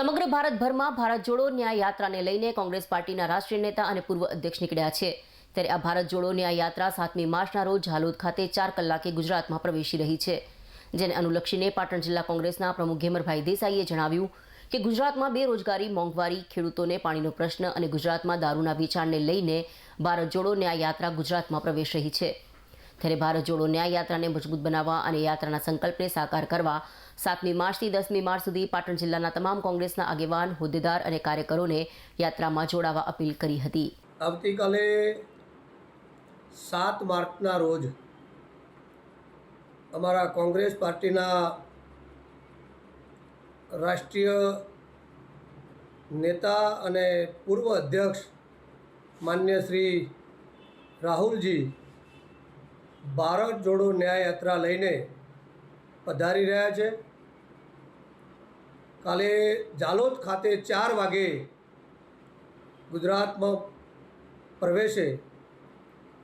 સમગ્ર ભારતભરમાં ભારત જોડો ન્યાય યાત્રાને લઈને કોંગ્રેસ પાર્ટીના રાષ્ટ્રીય નેતા અને પૂર્વ અધ્યક્ષ નીકળ્યા છે. ત્યારે આ ભારત જોડો ન્યાય યાત્રા સાતમી માર્ચના રોજ ઝાલોદ ખાતે ચાર કલાકે ગુજરાતમાં પ્રવેશી રહી છે. જેને અનુલક્ષીને પાટણ જિલ્લા કોંગ્રેસના પ્રમુખ ઘેમરભાઈ દેસાઈએ જણાવ્યું કે ગુજરાતમાં બેરોજગારી, મોંઘવારી, ખેડૂતોને પાણીનો પ્રશ્ન અને ગુજરાતમાં દારૂના વેચાણને લઈને ભારત જોડો ન્યાય યાત્રા ગુજરાતમાં પ્રવેશ રહી છે. ત્યારે ભારત જોડો ન્યાય યાત્રાને મજબૂત બનાવવા અને યાત્રાના સંકલ્પને સાકાર કરવા સાતમી માર્ચથી દસમી માર્ચ સુધી પાટણ જિલ્લાના તમામ કોંગ્રેસના આગેવાન, હોદ્દેદાર અને કાર્યકરોને યાત્રામાં જોડાવા અપીલ કરી હતી. આવતીકાલે સાત માર્ચના રોજ અમારા કોંગ્રેસ પાર્ટીના રાષ્ટ્રીય નેતા અને પૂર્વ અધ્યક્ષ માન્ય શ્રી રાહુલજી ભારત જોડો ન્યાય યાત્રા લઈને પધારી રહ્યા છે. કાલે જાલોદ ખાતે ચાર વાગે ગુજરાતમાં પ્રવેશે.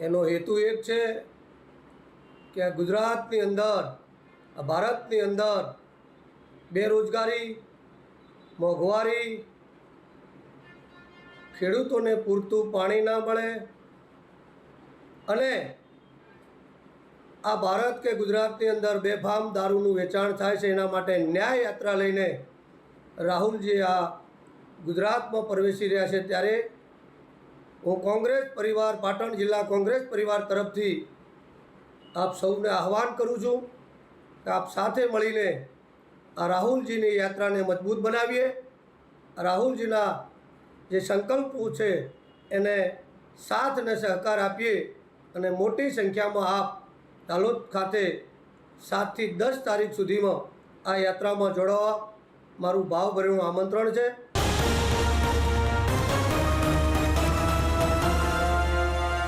એનો હેતુ એક છે કે ગુજરાતની અંદર ભારતની અંદર બેરોજગારી, મોંઘવારી, ખેડૂતોને પૂરતું પાણી ના મળે અને આ ભારત કે ગુજરાતની અંદર બેફામ દારૂનું વેચાણ થાય છે, એના માટે ન્યાય યાત્રા લઈને રાહુલજી આ ગુજરાતમાં પ્રવેશી રહ્યા છે. ત્યારે હું કોંગ્રેસ પરિવાર, પાટણ જિલ્લા કોંગ્રેસ પરિવાર તરફથી આપ સૌને આહવાન કરું છું કે આપ સાથે મળીને આ રાહુલજીની યાત્રાને મજબૂત બનાવીએ. રાહુલજીના જે સંકલ્પો છે, એને સાથ અને સહકાર આપીએ અને મોટી સંખ્યામાં આપ દાલોદ ખાતે સાતથી દસ તારીખ સુધીમાં આ યાત્રામાં જોડાવા મારું ભાવભર્યું આમંત્રણ છે.